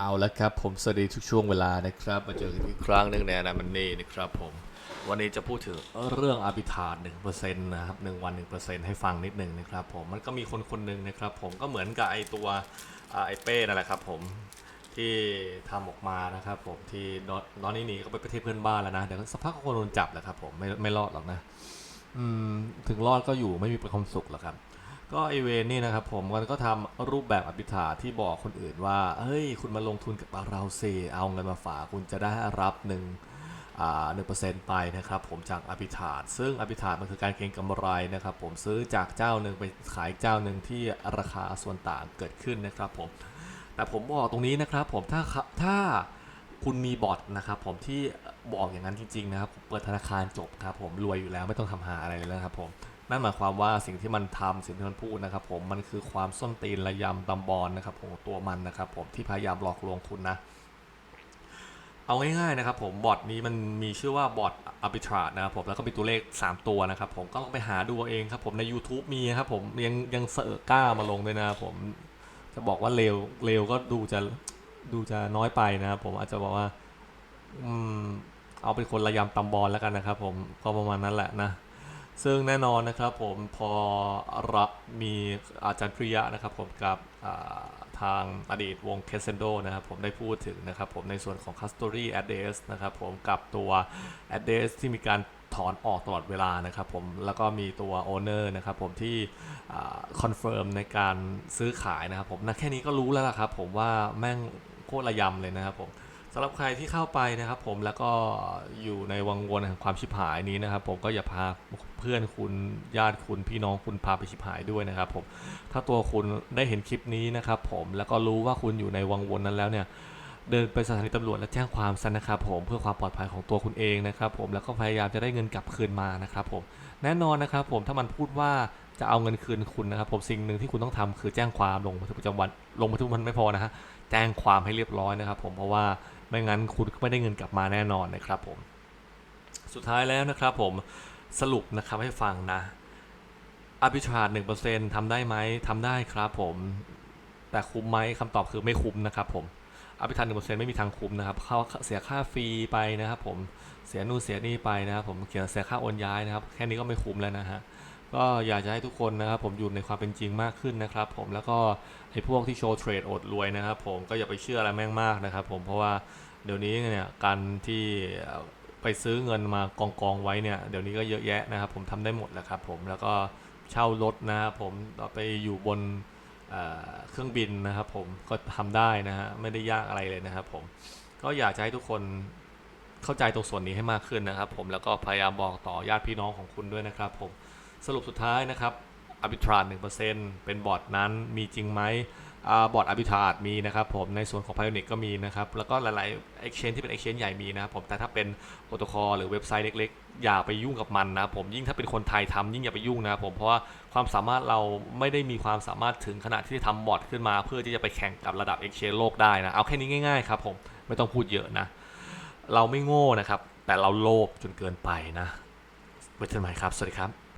เอาละครับผมสวัสดีทุกช่วงเวลานะครับมาเจอกันอีกครั้งหนึ่งในอนามันนี่นะครับผมวันนี้จะพูดถึงเรื่องอาบิทาหนึ่งเปอร์เซ็นต์นะครับหนึ่งวันหนึ่งเปอร์เซ็นต์ให้ฟังนิดหนึ่งนะครับผมมันก็มีคนคนหนึ่งนะครับผมก็เหมือนกับไอตัวไอเป้นั่นแหละครับผมที่ทำออกมานะครับผมที่นอนนอนนี่หนีก็ไปประเทศเพื่อนบ้านแล้วนะเดี๋ยวสักพักก็คงโดนจับแหละครับผมไม่ไม่รอดหรอกนะอืมถึงรอดก็อยู่ไม่มีความสุขหรอกครับ ก็ไอเวนนี่นะครับผมมันก็ทำรูปแบบอภิธาที่บอกคนอื่นว่าเฮ้ยคุณมาลงทุนกับเราสิเอาเงินมาฝากคุณจะได้รับหนึ่งหนึ่งเปอร์เซ็นต์ไปนะครับผมจากอภิธาซึ่งอภิธามันคือการเก็งกำไรนะครับผมซื้อจากเจ้าหนึ่งไปขายเจ้าหนึ่งที่ราคาส่วนต่างเกิดขึ้นนะครับผมแต่ผมบอกตรงนี้นะครับผมถ้าถ้าคุณมีบอทนะครับผมที่บอกอย่างนั้นจริงๆนะครับเปิดธนาคารจบครับผมรวยอยู่แล้วไม่ต้องทำหาอะไรเลยนะครับผม นั่นหมายความว่าสิ่งที่มันทำสิ่งที่มันพูดนะครับ ผมมันคือความส้นตีนระยำตำบอลนะครับผมตัวมันนะครับ ผมที่พยายามหลอกลวงคุณนะ เอาง่ายๆนะครับ ผมบอทนี้มันมีชื่อว่าบอทอับิทรานะครับผมแล้วก็มีตัวเลข 3 ตัวนะครับ ผมก็ลองไปหาดูเอาเองครับ ผมใน YouTube มีครับผมยังยังเสอะกล้ามาลงด้วยนะครับผมจะบอกว่าเร็วเร็วก็ดูจะดูจะน้อยไปนะครับผมอาจจะบอกว่า อืมเอาเป็นคนระยำตำบอลแล้วกันนะครับผมก็ประมาณนั้นแหละนะ ซึ่งแน่นอนนะครับผมพอรับมีอาจารย์พริยะนะครับผมกับทางอดีตวงเคสเซนโดนะครับผมได้พูดถึงนะครับผมในส่วนของ Custody Address นะครับผมกับตัว Address ที่มีการถอนออกตลอดเวลานะครับผมแล้วก็มีตัว Owner นะครับผมที่คอนเฟิร์มในการซื้อขายนะครับผมนะแค่นี้ก็รู้แล้วล่ะครับผมว่าแม่งโคตรระยำเลยนะครับผม สำหรับใครที่เข้าไปนะครับผมแล้วก็อยู่ในวังวนแห่งความชิบหายนี้นะครับ ผมก็อย่าพาเพื่อนคุณญาติคุณพี่น้องคุณพาไปชิบหายด้วยนะครับผมถ้าตัวคุณได้เห็นคลิปนี้นะครับผมแล้วก็รู้ว่าคุณอยู่ในวังวนนั้นแล้วเนี่ยเดินไปสถานีตำรวจและแจ้งความซะนะครับผมเพื่อความปลอดภัยของตัวคุณเองนะครับผมแล้วก็พยายามจะได้เงินกลับคืนมานะครับผมแน่นอนนะครับผมถ้ามันพูดว่าจะเอาเงินคืนคุณนะครับผมสิ่งหนึ่งที่คุณต้องทำคือแจ้งความลงบันทึกประจำวันลงบันทึกมันไม่พอนะฮะแจ้งความให้เรียบร้อยนะครับผมเพราะว่า ไม่งั้นคุณก็ไม่ได้เงินกลับมาแน่นอนนะครับผม สุดท้ายแล้วนะครับผมสรุปนะครับให้ฟังนะอภิชาติหนึ่งเปอร์เซ็นต์ทำได้ไหมทำได้ครับผม แต่คุ้มไหมคำตอบคือไม่คุ้มนะครับผมอภิชาติหนึ่งเปอร์เซ็นต์ไม่มีทางคุ้มนะครับเขาเสียค่าฟรีไปนะครับผมเสียนู่นเสียนี่ไปนะครับผมเขียนเสียค่าโอนย้ายนะครับ แค่นี้ก็ไม่คุ้มแล้วนะฮะ ก็อยากจะให้ทุกคนนะครับผมอยู่ในความเป็นจริงมากขึ้นนะครับผมแล้วก็ไอ้พวกที่โชว์เทรดอดรวยนะครับผมก็อย่าไปเชื่ออะไรแม่งมากนะครับผมเพราะว่าเดี๋ยวนี้เนี่ยการที่ไปซื้อเงินมากองกองไว้เนี่ยเดี๋ยวนี้ก็เยอะแยะนะครับผมทำได้หมดแหละครับผมแล้วก็เช่ารถนะครับผมเอไปอยู่บนเเครื่องบินนะครับผมก็ทำได้นะฮะไม่ได้ยากอะไรเลยนะครับผมก็อยากจะให้ทุกคนเข้าใจตรงส่วนนี้ให้มากขึ้นนะครับ ผมแล้วก็พยายามบอกต่อญาติพี่น้องของคุณด้วยนะครับผม สรุปสุดท้ายนะครับอ r ิทราหนึ่งเปอร์เซ็นต์เป็นบอร์ดนั้นมีจริงไหมบอร์ดอาบิทาดมีนะครับผมในส่วนของ Pioneer ก็มีนะครับ แล้วก็หลายๆ Exchange ที่เป็น Exchange ใหญ่มีนะครับผมแต่ถ้าเป็นโปรโตคอลหรือเว็บไซต์เล็กๆ อย่าไปยุ่งกับมันนะผมยิ่งถ้าเป็นคนไทยทำยิ่งอย่าไปยุ่งนะครับผมเพราะว่าความสามารถเราไม่ได้มีความสามารถถึงขนาดที่จะทำบอร์ดขึ้นมา เพื่อที่จะไปแข่งกับระดับ Exchange โลกได้นะเอาแค่นี้ง่ายๆครับผมไม่ต้องพูดเยอะนะเราไม่โง่นะครับแต่เราโลภจนเกินไปนะไว้เจอกันใหม่ครับสวัสดีครับ